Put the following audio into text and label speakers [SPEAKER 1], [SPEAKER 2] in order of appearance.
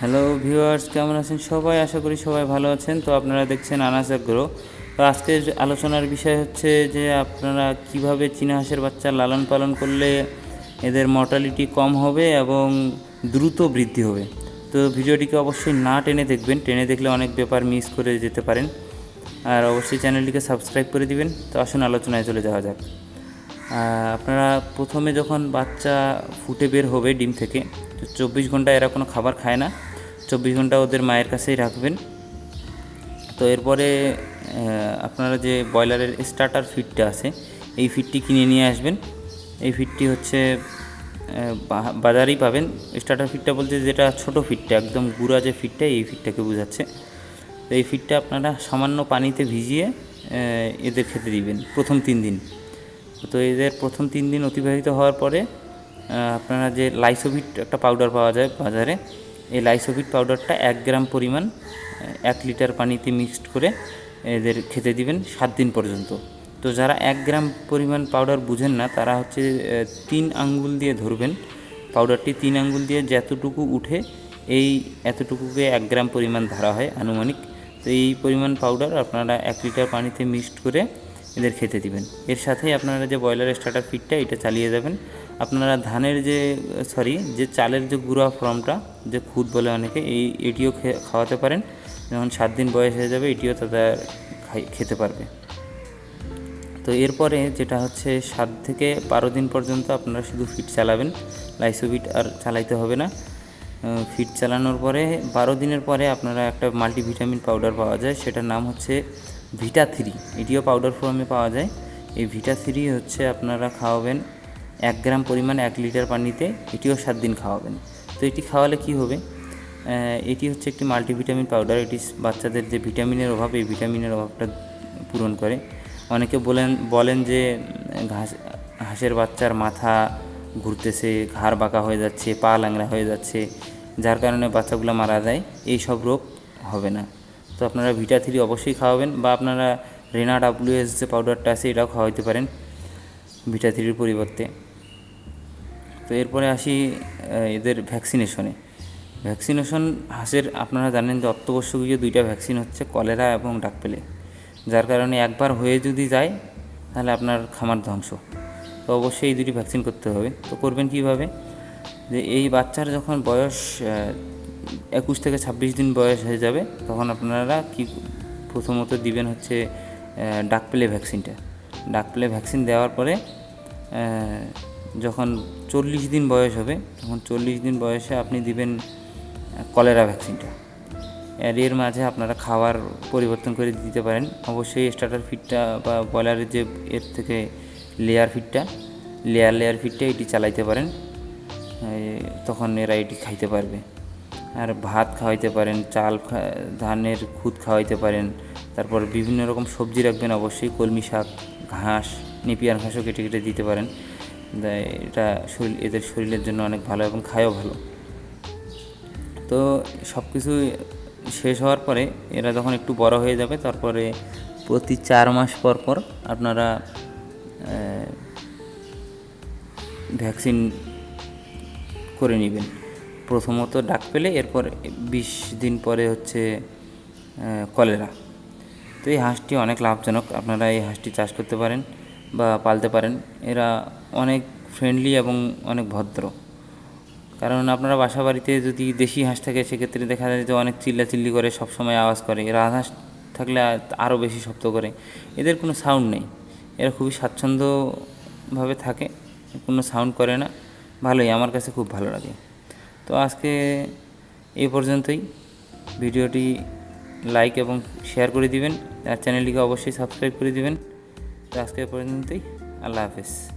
[SPEAKER 1] Hello viewers কেমন আছেন সবাই? আশা করি সবাই ভালো আছেন। তো আপনারা দেখছেন আনাস আগ্রহ তো আজকের আলোচনার বিষয় হচ্ছে যে আপনারা কীভাবে চীনা হাঁসের বাচ্চা লালন পালন করলে এদের মর্টালিটি কম হবে এবং দ্রুত বৃদ্ধি হবে। তো ভিডিওটিকে অবশ্যই না টেনে দেখবেন। টেনে দেখলে অনেক ব্যাপার মিস করে যেতে পারেন। আর অবশ্যই চ্যানেলটিকে সাবস্ক্রাইব করে দিবেন। তো আসুন আলোচনায় চলে যাওয়া যাক। আপনারা প্রথমে যখন বাচ্চা ফুটে বের হবে ডিম থেকে, তো চব্বিশ ঘণ্টা এরা কোনো খাবার খায় না। চব্বিশ ঘণ্টা ওদের মায়ের কাছেই রাখবেন। তো এরপরে আপনারা যে ব্রয়লারের স্টার্টার ফিডটা আছে, এই ফিডটি কিনে নিয়ে আসবেন। এই ফিডটি হচ্ছে বাজারেই পাবেন। স্টার্টার ফিডটা বলতে যেটা ছোট ফিডটা একদম গুঁড়া যে ফিডটা এই ফিডটাকে বোঝাচ্ছে। তো এই ফিডটা আপনারা সামান্য পানিতে ভিজিয়ে এদের খেতে দিবেন প্রথম তিন দিন। তো এদের প্রথম তিন দিন অতিবাহিত হওয়ার পরে আপনারা যে লাইসোভিট একটা পাউডার পাওয়া যায় বাজারে, এই লাইসোভিট পাউডারটা এক গ্রাম পরিমাণ এক লিটার পানিতে মিক্সড করে এদের খেতে দিবেন সাত দিন পর্যন্ত। তো যারা এক গ্রাম পরিমাণ পাউডার বুঝেন না, তারা হচ্ছে তিন আঙ্গুল দিয়ে ধরবেন পাউডারটি। তিন আঙ্গুল দিয়ে যতটুকু উঠে এই এতটুকুকে এক গ্রাম পরিমাণ ধরা হয় আনুমানিক। তো এই পরিমাণ পাউডার আপনারা এক লিটার পানিতে মিক্সড করে এদের খেতে দিবেন। এর সাথেই আপনারা যে ব্রয়লার স্টার্টার ফিডটা, এটা চালিয়ে যাবেন। আপনারা ধানের যে, সরি, যে চালের যে গুঁড়া ফর্মটা, যে খুদ বলে অনেকে, এই, এটিও খাওয়াতে পারেন। যখন সাত দিন বয়স হয়ে যাবে, এটিও তারা খেতে পারবে। তো এরপরে যেটা হচ্ছে, সাত থেকে বারো দিন পর্যন্ত আপনারা শুধু ফিট চালাবেন। লাইসোভিট আর চালাইতে হবে না। ফিট চালানোর পরে, বারো দিনের পরে আপনারা একটা মাল্টিভিটামিন পাউডার পাওয়া যায়। সেটার নাম হচ্ছে ভিটা থ্রি এটিও পাউডার ফর্মে পাওয়া যায়। এই ভিটা থ্রি হচ্ছে আপনারা খাওয়াবেন এক গ্রাম পরিমাণ এক লিটার পানিতে, এটিও সাত দিন খাওয়াবেন। তো এটি খাওয়ালে কি হবে? এটি হচ্ছে একটি মাল্টিভিটামিন পাউডার এটি বাচ্চাদের যে ভিটামিনের অভাব, এই ভিটামিনের অভাবটা পূরণ করে। অনেকে বলেন বলেন যে ঘাস, হাঁসের বাচ্চার মাথা ঘুরতেছে, ঘাড় বাঁকা হয়ে যাচ্ছে, পা ল্যাংড়া হয়ে যাচ্ছে, যার কারণে বাচ্চাগুলো মারা যায়। এই সব রোগ হবে না। তো আপনারা ভিটা থ্রি অবশ্যই খাওয়াবেন বা আপনারা রেনা ডাব্লিউএস যে পাউডারটা আছে এটাও খাওয়াইতে পারেন ভিটা থ্রির পরিবর্তে। তো এরপরে আসি এদের ভ্যাকসিনেশনে ভ্যাকসিনেশন হাঁসের আপনারা জানেন যে অত্যাবশ্যকীয় দুইটা ভ্যাকসিন হচ্ছে কলেরা এবং ডাকপেলে যার কারণে একবার হয়ে যদি যায়, তাহলে আপনার খামার ধ্বংস। তো অবশ্যই এই দুটি ভ্যাকসিন করতে হবে। তো করবেন কীভাবে? যে এই বাচ্চার যখন বয়স একুশ থেকে ছাব্বিশ দিন বয়স হয়ে যাবে, তখন আপনারা কি প্রথমত দিবেন হচ্ছে ডাকপেলে ভ্যাকসিনটা। ডাকপেলে ভ্যাকসিন দেওয়ার পরে যখন চল্লিশ দিন বয়স হবে, তখন চল্লিশ দিন বয়সে আপনি দিবেন কলেরা ভ্যাকসিনটা। আর এর মাঝে আপনারা খাবার পরিবর্তন করে দিতে পারেন। অবশ্যই স্টার্টার ফিডটা বা ব্রয়লারের যে এর থেকে লেয়ার ফিডটা লেয়ার লেয়ার ফিডটা এটি চালাইতে পারেন। তখন এরা এটি খাইতে পারবে। আর ভাত খাওয়াইতে পারেন, চাল ধানের খুদ খাওয়াইতে পারেন, তারপর বিভিন্ন রকম সবজি রাখবেন অবশ্যই, কলমি শাক, ঘাস, নেপিয়ার ঘাসও কেটে কেটে দিতে পারেন। এটা শরীর, এদের শরীরের জন্য অনেক ভালো এবং খায়ও ভালো। তো সব কিছু শেষ হওয়ার পরে এরা যখন একটু বড় হয়ে যাবে, তারপরে প্রতি চার মাস পর পর আপনারা ভ্যাকসিন করে নেবেন। প্রথমত ডাক পেলে এরপর বিশ দিন পরে হচ্ছে কলেরা। তো এই হাঁসটি অনেক লাভজনক। আপনারা এই হাঁসটি চাষ করতে পারেন বা পালতে পারেন। এরা অনেক ফ্রেন্ডলি এবং অনেক ভদ্র। কারণ আপনারা বাসা বাড়িতে যদি দেশি হাঁস থাকে, সেক্ষেত্রে দেখা যায় যে অনেক চিল্লাচিল্লি করে সব সময় আওয়াজ করে। রাজহাঁস থাকলে আরও বেশি শব্দ করে। এদের কোনো সাউন্ড নেই। এরা খুবই স্বাচ্ছন্দ্যভাবে থাকে। কোনো সাউন্ড করে না। ভালোই। আমার কাছে খুব ভালো লাগে। তো আজকে এই পর্যন্তই। ভিডিওটি লাইক এবং শেয়ার করে দিবেন। আর চ্যানেলটিকে অবশ্যই সাবস্ক্রাইব করে দিবেন। তো আজকে পর্যন্তই। আল্লাহ হাফেজ।